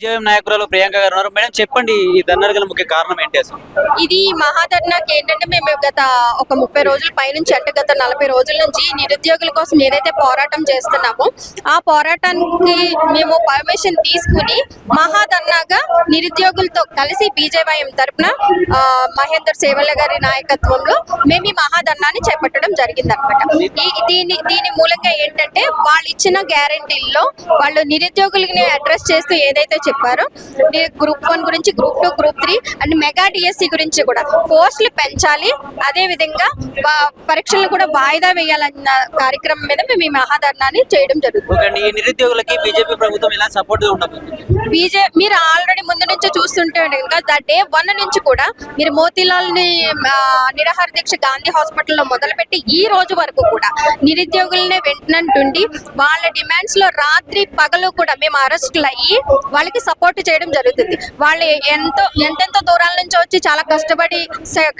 విజయం నాయకురాలు ప్రియాంక గారు ఉన్నారు. మేడం చెప్పండి ఈ ధర్నాకు గల ముఖ్య కారణం ఏంటి అసలు? ఇది మహాధర్నాకి ఏంటంటే మేము గత ఒక ముప్పై రోజుల పైనుంచి అంటే గత నలభై రోజుల నుంచి నిరుద్యోగుల కోసం ఏదైతే పోరాటం చేస్తున్నామో ఆ పోరాటానికి మేము పర్మిషన్ తీసుకుని మహాధర్నాగా నిరుద్యోగులతో కలిసి బీజేవైఎం తరపున మహేందర్ సేవల గారి నాయకత్వంలో మేము ఈ మహాధర్నాన్ని చేపట్టడం జరిగింది అనమాట దీని దీని మూలంగా ఏంటంటే వాళ్ళు ఇచ్చిన గ్యారంటీల్లో వాళ్ళు నిరుద్యోగులని అడ్రస్ చేస్తూ ఏదైతే చెప్పారో. గ్రూప్ వన్ గురించి group two group three and mega DSC గురించి కూడా పోస్టులు పెంచాలి. అదే విధంగా వా- పరీక్షలను కూడా వాయిదా వేయాలన్న కార్యక్రమం మీద మేము ఈ మహాధర్నాన్ని చేయడం జరుగుతుంది. నిరుద్యోగులకి బీజేపీ ప్రభుత్వం సపోర్ట్ బీజే మీరు ఆల్రెడీ ముందు నుంచి చూస్తుంటే కనుక డే వన్ నుంచి కూడా మీరు మోతీలాల్ని నిరాహార దీక్ష గాంధీ హాస్పిటల్లో మొదలుపెట్టి ఈ రోజు వరకు కూడా నిరుద్యోగులనే వెంటనంటుండి వాళ్ళ డిమాండ్స్లో రాత్రి పగలు కూడా మేము అరెస్టులు అయ్యి వాళ్ళకి సపోర్ట్ చేయడం జరుగుతుంది. వాళ్ళు ఎంతో ఎంతెంతో దూరాల నుంచి వచ్చి చాలా కష్టపడి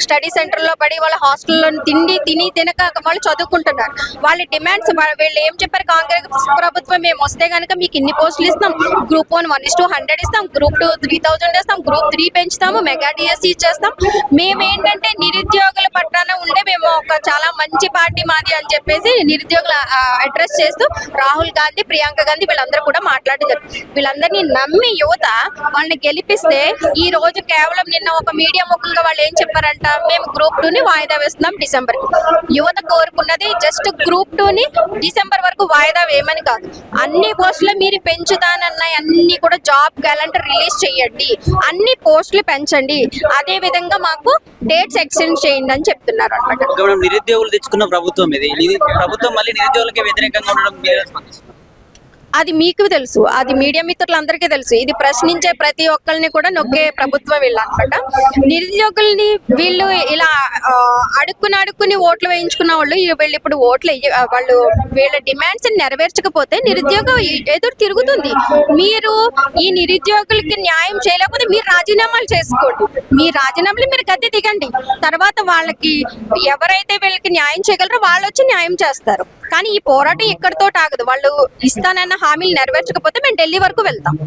స్టడీ సెంటర్లో పడి వాళ్ళ హాస్టల్లో తిండి తిని తినక వాళ్ళు చదువుకుంటున్నారు. వాళ్ళ డిమాండ్స్ వీళ్ళు ఏం చెప్పారు? కాంగ్రెస్ ప్రభుత్వం మేము వస్తే గనుక మీకు ఇన్ని పోస్టులు ఇస్తాం. Group one one is two hundred ఇస్తాం. గ్రూప్ టూ త్రీ థౌజండ్ ఇస్తాం. గ్రూప్ త్రీ పెంచుతాము. మెగా డిఎస్సి ఇచ్చేస్తాం మేము ఏంటంటే నిరుద్యోగుల పట్టాన ఉండే మేము ఒక చాలా మంచి పార్టీ మాది అని చెప్పేసి నిరుద్యోగుల అడ్రస్ చేస్తూ రాహుల్ గాంధీ ప్రియాంక గాంధీ వీళ్ళందరూ కూడా మాట్లాడడం వీళ్ళందరినీ నమ్మి యువత వాళ్ళని గెలిపిస్తే ఈ రోజు కేవలం నిన్న ఒక మీడియా ముఖంగా వాళ్ళు ఏం చెప్పారంట మేము గ్రూప్ టూని వాయిదా వేస్తున్నాం డిసెంబర్ యువత కోరుకున్నది జస్ట్ గ్రూప్ టూ ని డిసెంబర్ వరకు వాయిదా వేయమని కాదు. అన్ని పోస్టులు మీరు పెంచుతానన్నాయి అన్ని కూడా జాబ్ క్యాలెండర్ రిలీజ్ చేయండి. అన్ని పోస్టులు పెంచండి. అదే విధంగా మాకు డేట్స్ ఎక్స్టెండ్ చేయండి అని చెప్తున్నారు అనమాట నిరుద్యోగులు తెచ్చుకున్న ప్రభుత్వం ఇది. ప్రభుత్వం మళ్ళీ నిరుద్యోగులకి వ్యతిరేకంగా ఉండడం అది మీకు తెలుసు అది మీడియా మిత్రులందరికీ తెలుసు. ఇది ప్రశ్నించే ప్రతి ఒక్కరిని కూడా నొక్కే ప్రభుత్వం వీళ్ళు అనమాట నిరుద్యోగుల్ని వీళ్ళు ఇలా అడుక్కుని అడుక్కుని ఓట్లు వేయించుకున్న వాళ్ళు వీళ్ళు ఇప్పుడు ఓట్లు వేయ- వాళ్ళు వీళ్ళ డిమాండ్స్ నెరవేర్చకపోతే నిరుద్యోగం ఎదురు తిరుగుతుంది. మీరు ఈ నిరుద్యోగులకి న్యాయం చేయలేకపోతే మీరు రాజీనామాలు చేసుకోండి. మీ రాజీనామాలు మీరు గద్దె దిగండి. తర్వాత వాళ్ళకి ఎవరైతే వీళ్ళకి న్యాయం చేయగలరో వాళ్ళు వచ్చి న్యాయం చేస్తారు. కానీ ఈ పోరాటం ఇక్కడితో ఆగదు. వాళ్ళు ఇస్తానన్న హామీలు నెరవేర్చకపోతే మేము ఢిల్లీ వరకు వెళ్తాం.